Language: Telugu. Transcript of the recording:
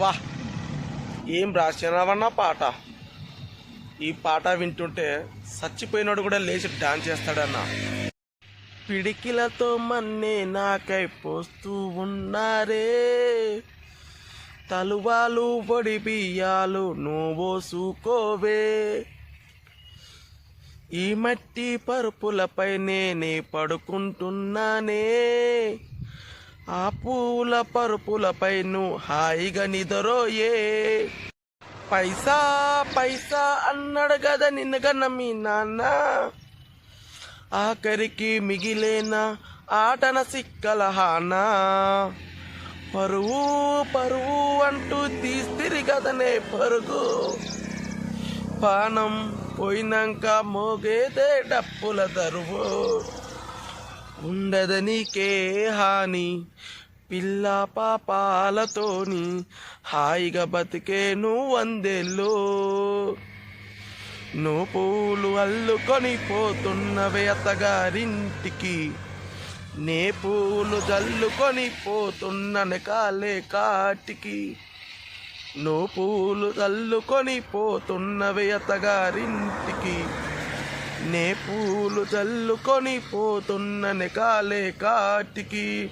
వా. ఏం రాసినావన్న పాట? ఈ పాట వింటుంటే చచ్చిపోయినోడు కూడా లేచి డాన్స్ చేస్తాడన్న. పిడికిలతో మన్నే నాకై పోస్తూ ఉన్నారే. తలువాలు పొడి బియ్యాలు నువ్వోసుకోవే ఈ మట్టి పరుపులపై నేనే పడుకుంటున్నానే. ఆ పూల పరుపులపై నువ్వు హాయిగా నిదరోయే. పైసా పైసా అన్నాడు కదా నిన్నగన్న మీ నాన్న. ఆఖరికి మిగిలేన ఆటన సిక్కలహానా పరువు పరువు అంటూ తీస్తిరి కదనే పరుగు. పానం పోయినాక మోగేదే డప్పుల దరువు. ఉండదనికే హాని. పిల్ల పాపాలతోని హాయిగా బతికే నువ్వు వందేళ్ళు నువ్వు పూలు అల్లుకొని పోతున్నవే అత్తగారింటికి. నే పూలు జల్లుకొని పోతున్న కాలే కాటికి. నువ్వు పూలు చల్లుకొని పోతున్నవే అత్తగారింటికి. నే పూలు చల్లుకొని పోతున్న కాలే కాటికి.